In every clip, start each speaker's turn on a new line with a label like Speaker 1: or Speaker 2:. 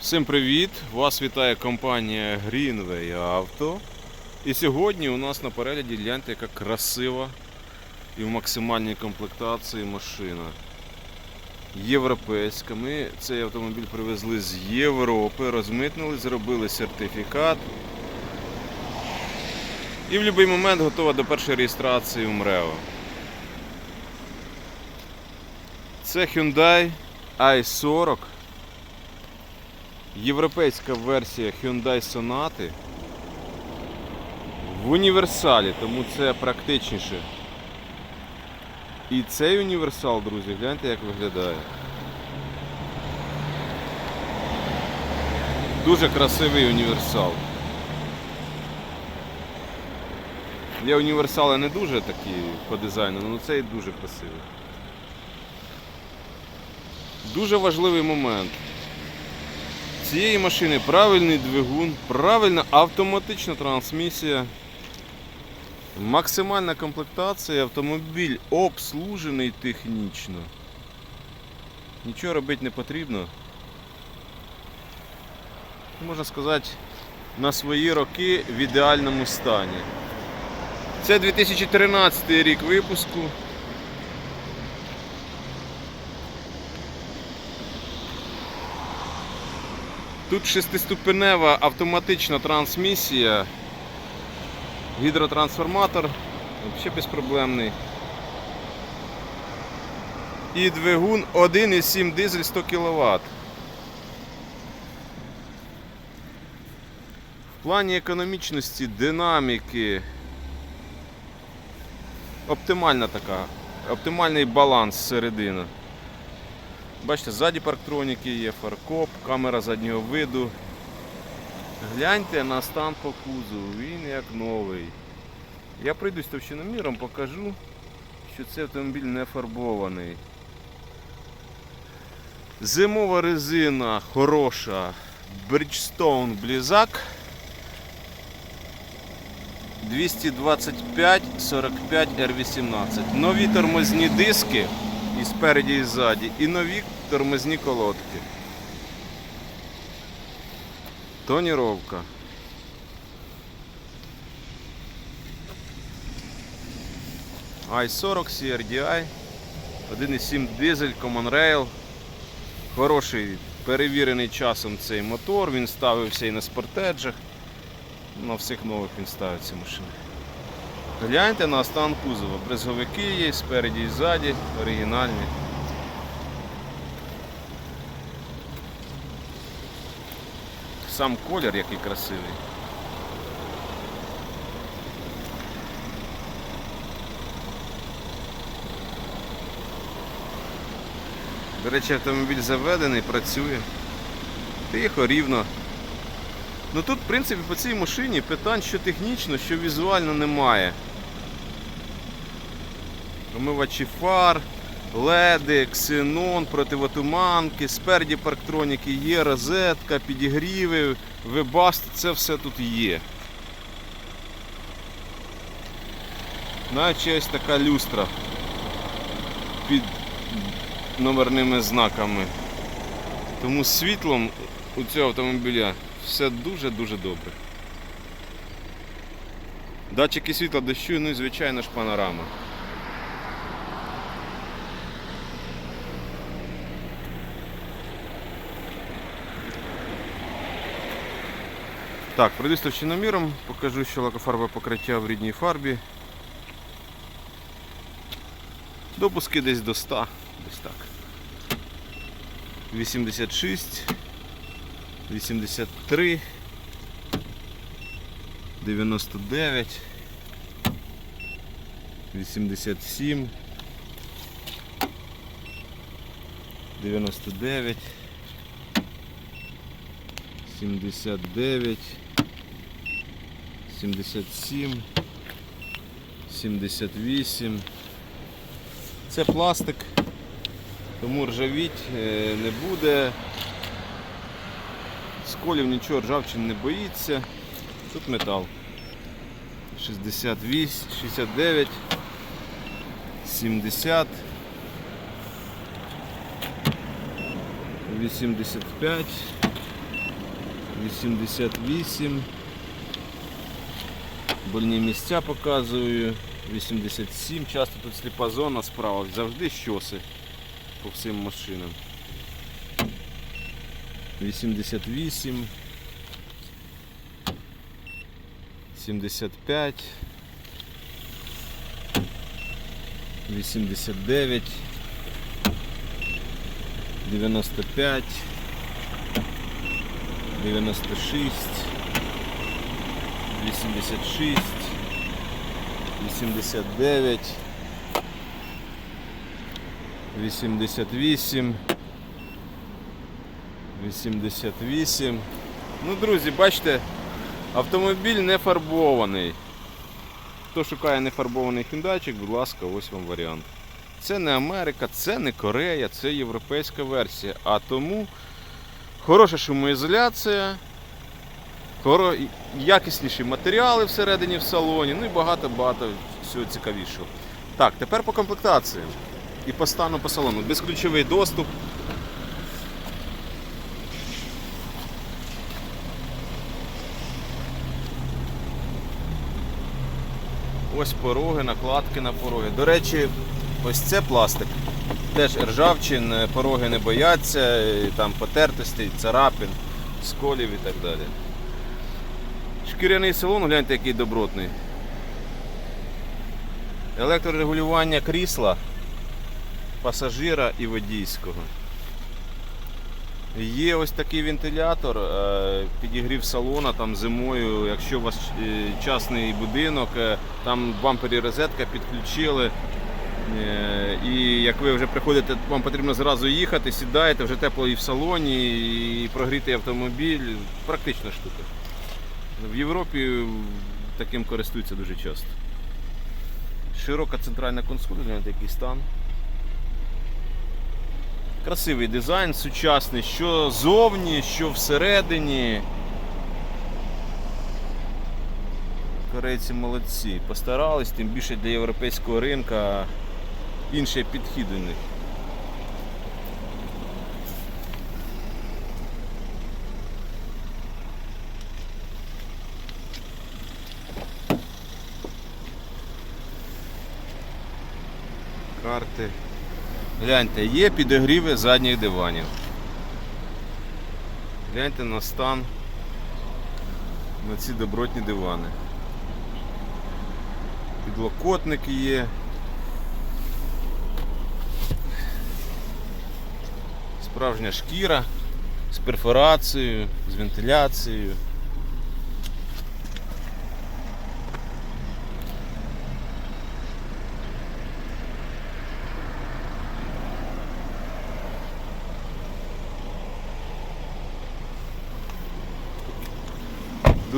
Speaker 1: Всім привіт! Вас вітає компанія Greenway Auto. І сьогодні у нас на перегляді гляньте, яка красива і в максимальній комплектації машина. Європейська. Ми цей автомобіль привезли з Європи, розмитнили, зробили сертифікат. І в будь-який момент готова до першої реєстрації в МРЕО. Це Hyundai i40. Європейська версія Hyundai Sonata в універсалі, тому це практичніше. І цей універсал, друзі, гляньте, як виглядає. Дуже красивий універсал. Я універсали не дуже такі по дизайну, але цей дуже красивий. Дуже важливий момент цієї машини правильний двигун, правильна автоматична трансмісія, максимальна комплектація, автомобіль обслужений технічно. Нічого робити не потрібно. Можна сказати, на свої роки в ідеальному стані. Це 2013 рік випуску. Тут шестиступенева автоматична трансмісія, гідротрансформатор, взагалі безпроблемний. І двигун 1,7 дизель 100 кВт. В плані економічності, динаміки. Оптимальна така, оптимальний баланс середина. Бачите, ззаді парктроніки є, фаркоп, камера заднього виду. Гляньте на стан по кузову, він як новий. Я прийдусь товщиноміром, покажу, що цей автомобіль не фарбований. Зимова резина хороша. Bridgestone Blizzak 225 45 R18. Нові тормозні диски і спереді, і ззаді, і нові тормозні колодки. Тоніровка. i40 CRDI, 1,7 дизель, Common Rail. Хороший, перевірений часом цей мотор, він ставився і на спортеджах. На всіх нових він ставиться машини. Гляньте на стан кузова. Брезговики є спереді і ззаді, оригінальні. Сам колір який красивий. До речі, автомобіль заведений, працює. Тихо, рівно. Ну тут, в принципі, по цій машині питань що технічно, що візуально немає. Омивачі фар, леди, ксенон, противотуманки, спереді парктроніки є, розетка, підігріви, вебаст, це все тут є. Навіть ось така люстра під номерними знаками. Тому з світлом у цього автомобіля все дуже-дуже добре. Датчики світла дощу, ну і звичайно ж панорама. Так, пройдусь товщиноміром, покажу, що лакофарбове покриття в рідній фарбі. Допуски десь до 100, десь так. 86, 83, 99, 87, 99, 79, 77, 78. Це пластик, тому ржавіть е, не буде. Сколів нічого ржавчин не боїться. Тут метал. 68, 69, 70, 85, 88. Больні місця показую. 87. Часто тут сліпа зона справа. Завжди щоси по всім машинам. 88. 75. 89. 95. 96. 86. 89. 88. 88. Ну, друзі, бачите, автомобіль не фарбований. Хто шукає нефарбований хіндайчик, будь ласка, ось вам варіант. Це не Америка, це не Корея, це європейська версія. А тому хороша шумоізоляція. Якісніші матеріали всередині в салоні, ну і багато-багато всього цікавішого. Так, тепер по комплектації і по стану по салону. Безключовий доступ. Ось пороги, накладки на пороги. До речі, ось це пластик. Теж ржавчин, пороги не бояться, там потертостей, царапин, сколів і так далі. Шкіряний салон, гляньте, який добротний. Електрорегулювання крісла, пасажира і водійського. Є ось такий вентилятор, е, підігрів салона там зимою, якщо у вас е, частний будинок, е, там бампері розетка підключили. І як ви вже приходите, вам потрібно зразу їхати, сідаєте, вже тепло і в салоні, і прогрітий автомобіль. Практична штука. В Європі таким користуються дуже часто. Широка центральна консоль, гляньте, який стан. Красивий дизайн, сучасний, що зовні, що всередині. Корейці молодці. Постарались, тим більше для європейського ринка інший підхід у них. Карти. Гляньте, є підогріви задніх диванів. Гляньте на стан на ці добротні дивани. Підлокотники є. Справжня шкіра з перфорацією, з вентиляцією.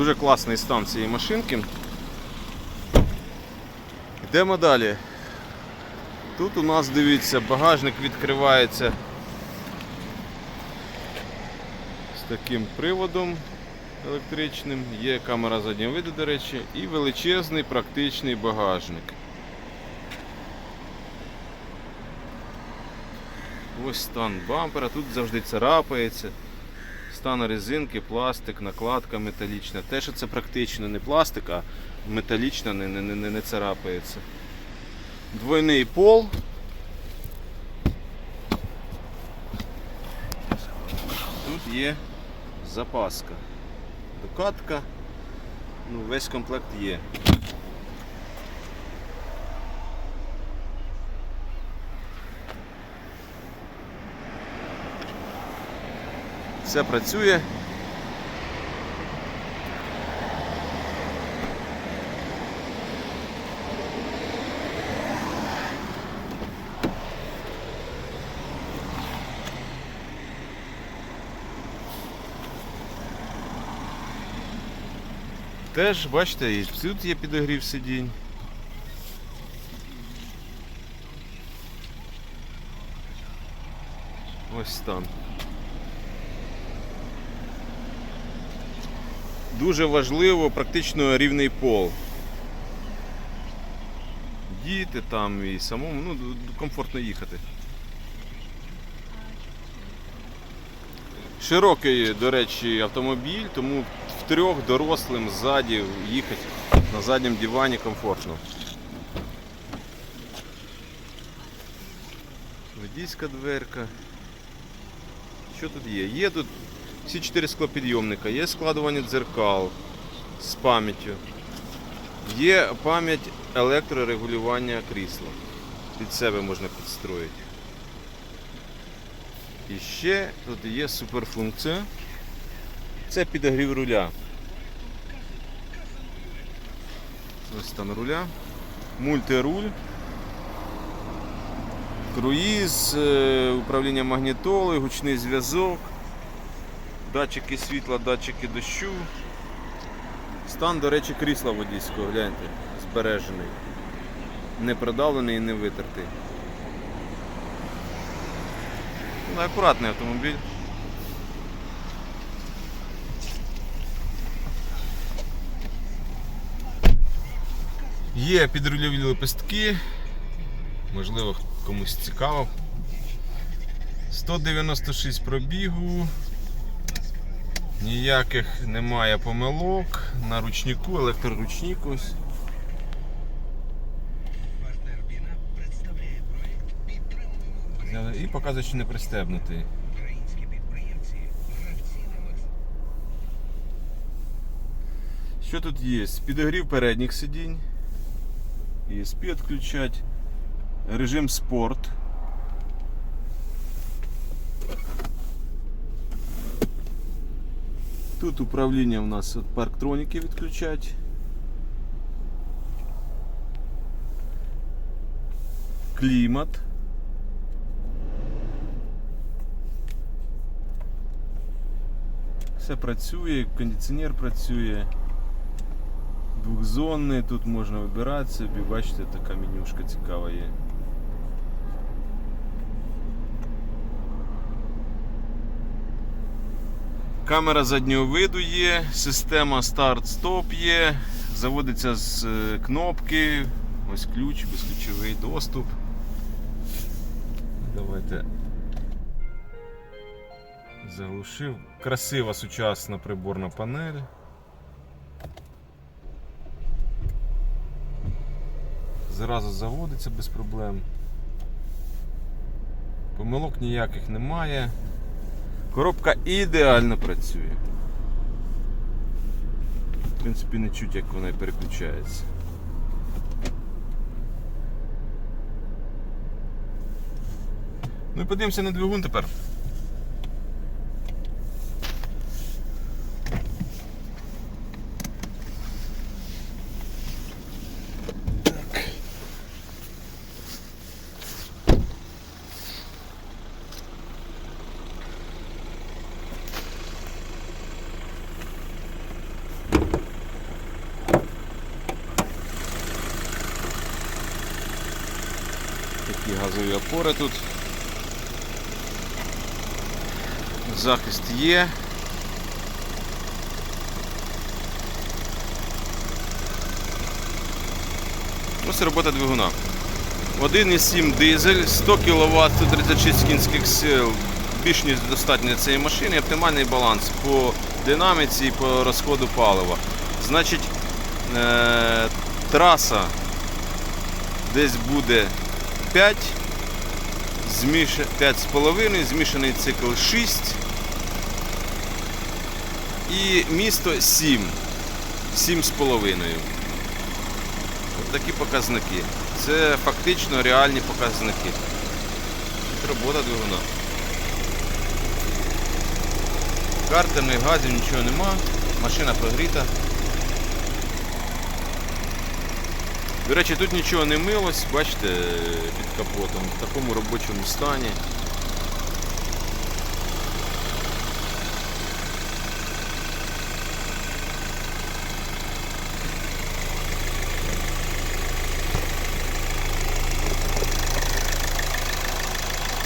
Speaker 1: Дуже класний стан цієї машинки. Йдемо далі. Тут у нас, дивіться, багажник відкривається з таким приводом електричним. Є камера заднього виду, до речі, і величезний практичний багажник. Ось стан бампера, тут завжди царапається. Стан резинки, пластик, накладка металічна. Те, що це практично не пластик, а металічна, не, не, не, не царапається. Двойний пол. Тут є запаска. Докатка. Ну, весь комплект є. Все працює. Теж, бачите, і тут є підогрів сидінь. Ось там. Дуже важливо практично рівний пол. Діти там і самому ну, комфортно їхати. Широкий, до речі, автомобіль, тому втрьох дорослим ззаді їхати на задньому дивані комфортно. Водійська дверка. Що тут є? Є тут всі чотири склопідйомника, є складування дзеркал з пам'яттю. Є пам'ять електрорегулювання крісла. Під себе можна підстроїти. І ще тут є суперфункція. Це підогрів руля. Ось стан руля. Мультируль. Круїз, е, управління магнітолою, гучний зв'язок, датчики світла, датчики дощу. Стан, до речі, крісла водійського, гляньте, збережений. Не придавлений і не витертий. Ну, акуратний автомобіль. Є підрульові лепестки. Можливо, комусь цікаво. 196 пробігу. Ніяких немає помилок. На ручнику, електроручник ось.
Speaker 2: Партнер Біна представляє проект «Підтримуємо
Speaker 1: І показує, що не пристебнутий. Що тут є? Підогрів передніх сидінь. І ESP відключать. Режим спорт. Тут управління у нас от парктроніки відключать. Клімат. Все працює, кондиціонер працює. Двохзонний, тут можна вибирати собі, бачите, така менюшка цікава є. Камера заднього виду є, система старт-стоп є, заводиться з е, кнопки, ось ключ, безключовий доступ. Давайте заглушив. Красива сучасна приборна панель. Зразу заводиться без проблем. Помилок ніяких немає. Коробка ідеально працює. В принципі, не чуть, як вона переключається. Ну і подивимося на двигун тепер. Такі газові опори тут. Захист є. Ось робота двигуна. 1,7 дизель, 100 кВт, 136 кінських сил. Більш ніж достатньо цієї машини, оптимальний баланс по динаміці і по розходу палива. Значить, е- траса десь буде 5, зміш... 5,5, змішаний цикл 6 і місто 7. 7,5. От такі показники. Це фактично реальні показники. Робота двигуна. Картерних газів нічого нема, машина прогріта. До речі, тут нічого не милось, бачите, під капотом, в такому робочому стані.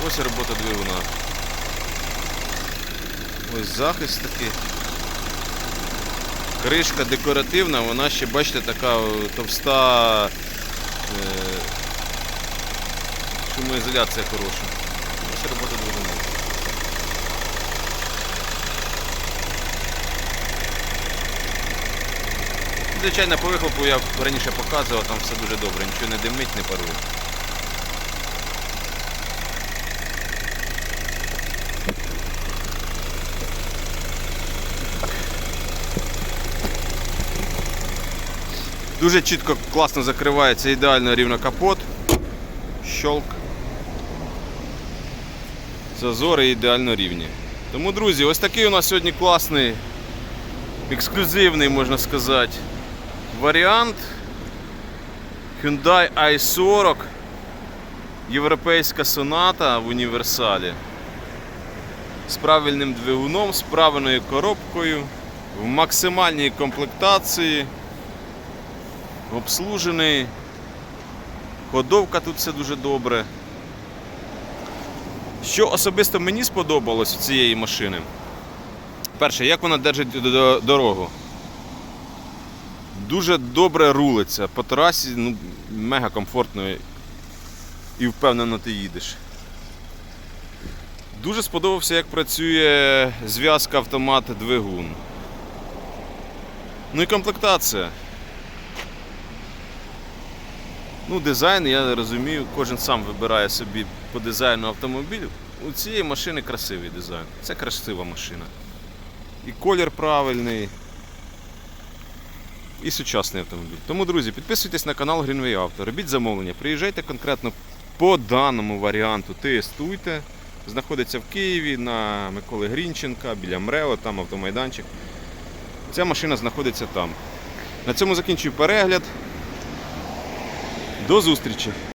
Speaker 1: Ось робота двигуна. Ось захист такий. Кришка декоративна, вона ще, бачите, така е, товста е, шумоізоляція хороша. Ну, Ось робота двигуна. Звичайно, по вихлопу я раніше показував, там все дуже добре, нічого не димить, не парує. Дуже чітко, класно закривається ідеально рівно капот. Щолк. Зазори ідеально рівні. Тому, друзі, ось такий у нас сьогодні класний, ексклюзивний, можна сказати, варіант. Hyundai i40. Європейська соната в універсалі. З правильним двигуном, з правильною коробкою, в максимальній комплектації обслужений. Ходовка тут все дуже добре. Що особисто мені сподобалось у цієї машини? Перше, як вона держить дорогу. Дуже добре рулиться. По трасі ну, мега комфортно і впевнено ти їдеш. Дуже сподобався, як працює зв'язка автомат-двигун. Ну і комплектація. Ну, дизайн, я розумію, кожен сам вибирає собі по дизайну автомобіль. У цієї машини красивий дизайн. Це красива машина. І колір правильний. І сучасний автомобіль. Тому, друзі, підписуйтесь на канал Greenway Auto, робіть замовлення, приїжджайте конкретно по даному варіанту, тестуйте. Знаходиться в Києві на Миколи Грінченка, біля МРЕО, там автомайданчик. Ця машина знаходиться там. На цьому закінчую перегляд. До зустрічі!